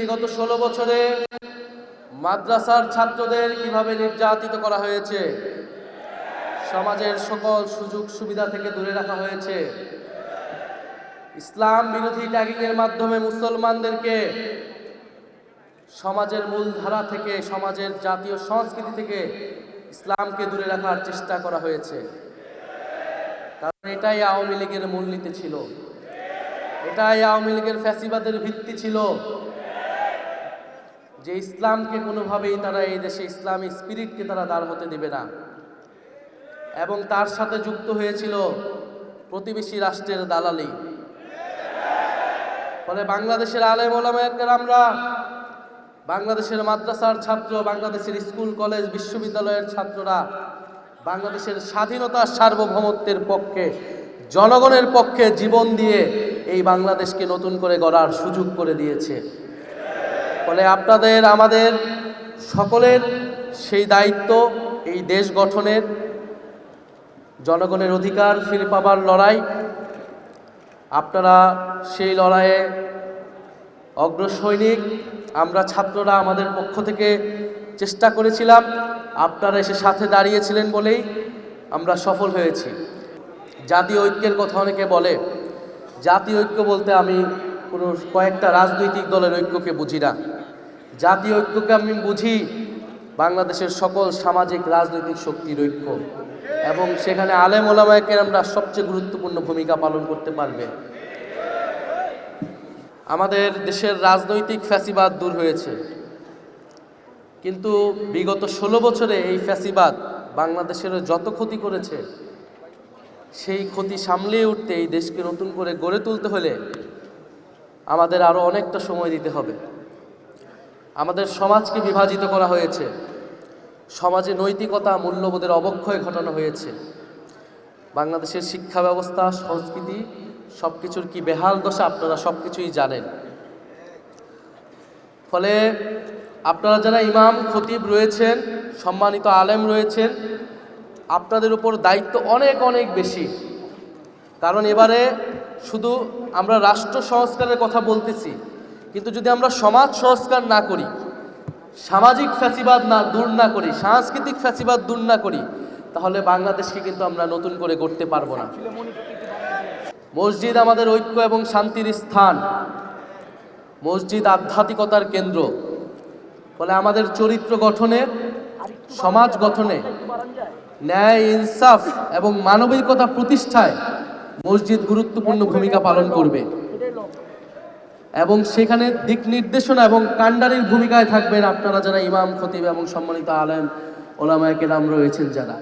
বিগত ষোলো বছরে মাদ্রাসার ছাত্রদের কীভাবে নির্যাতিত করা হয়েছে? সমাজের সকল সুযোগ সুবিধা থেকে দূরে রাখা হয়েছে। ইসলাম বিরোধী ট্যাগিংয়ের মাধ্যমে মুসলমানদেরকে সমাজের মূলধারা থেকে, সমাজের জাতীয় সংস্কৃতি থেকে ইসলামকে দূরে রাখার চেষ্টা করা হয়েছে। কারণ এটাই আওয়ামী লীগের মূলনীতি ছিল। এটাই আওয়ামী লীগের ফ্যাসিবাদের ভিত্তি ছিল। যে ইসলামকে কোনোভাবেই তারা এই দেশে ইসলামী স্পিরিটকে তারা দাঁড় হতে দেবে না। এবং তার সাথে যুক্ত হয়েছিল প্রতিবেশী রাষ্ট্রের দালালি। ফলে বাংলাদেশের আলেম ওলামায়াকের আমরা বাংলাদেশের মাদ্রাসার ছাত্র, বাংলাদেশের স্কুল, কলেজ, বিশ্ববিদ্যালয়ের ছাত্ররা বাংলাদেশের স্বাধীনতা সার্বভৌমত্বের পক্ষে, জনগণের পক্ষে জীবন দিয়ে এই বাংলাদেশকে নতুন করে গড়ার সুযোগ করে দিয়েছে। ফলে আপনাদের, আমাদের সকলের সেই দায়িত্ব, এই দেশ গঠনের জনগণের অধিকার ফিরে পাবার লড়াই। আপনারা সেই লড়াইয়ে অগ্রসৈনিক, আমরা ছাত্ররা আমাদের পক্ষ থেকে চেষ্টা করেছিলাম, আপনারা এসে সাথে দাঁড়িয়েছিলেন বলেই আমরা সফল হয়েছি। জাতীয় ঐক্যের কথা অনেকে বলে, জাতীয় ঐক্য বলতে আমি কোনো কয়েকটা রাজনৈতিক দলের ঐক্যকে বুঝি না। জাতীয় ঐক্যকে আমি বুঝি বাংলাদেশের সকল সামাজিক রাজনৈতিক শক্তির ঐক্য। এবং সেখানে আলেম ওলামায়কে আমরা সবচেয়ে গুরুত্বপূর্ণ ভূমিকা পালন করতে পারবে। আমাদের দেশের রাজনৈতিক ফ্যাসিবাদ দূর হয়েছে। কিন্তু বিগত ষোলো বছরে এই ফ্যাসিবাদ বাংলাদেশের যত ক্ষতি করেছে, সেই ক্ষতি সামলিয়ে উঠতে এই দেশকে নতুন করে গড়ে তুলতে হলে আমাদের আরও অনেকটা সময় দিতে হবে। আমাদের সমাজকে বিভাজিত করা হয়েছে। সমাজে নৈতিকতা, মূল্যবোধের অবক্ষয় ঘটানো হয়েছে। বাংলাদেশের শিক্ষা ব্যবস্থা, সংস্কৃতি সব কিছুর কি বেহাল দশা আপনারা সব কিছুই জানেন। ফলে আপনারা যারা ইমাম, খতিব রয়েছেন, সম্মানিত আলেম রয়েছেন, আপনাদের উপর দায়িত্ব অনেক অনেক বেশি। কারণ এবারে শুধু আমরা রাষ্ট্র সংস্কারের কথা বলতেছি, কিন্তু যদি আমরা সমাজ সংস্কার না করি, সামাজিক ফ্যাসিবাদ না, দূর না করি, সাংস্কৃতিক ফ্যাসিবাদ দূর না করি, তাহলে বাংলাদেশকে কিন্তু আমরা নতুন করে গড়তে পারব না। মসজিদ আমাদের ঐক্য এবং শান্তির স্থান। মসজিদ আধ্যাত্মিকতার কেন্দ্র। ফলে আমাদের চরিত্র গঠনে, সমাজ গঠনে, ন্যায়, ইনসাফ এবং মানবিকতা প্রতিষ্ঠায় মসজিদ গুরুত্বপূর্ণ ভূমিকা পালন করবে। এবং সেখানে দিক নির্দেশনা এবং কাণ্ডারির ভূমিকায় থাকবেন আপনারা যারা ইমাম, খতিব এবং সম্মানিত আলেম, ওলামায় কেরাম রয়েছেন যারা।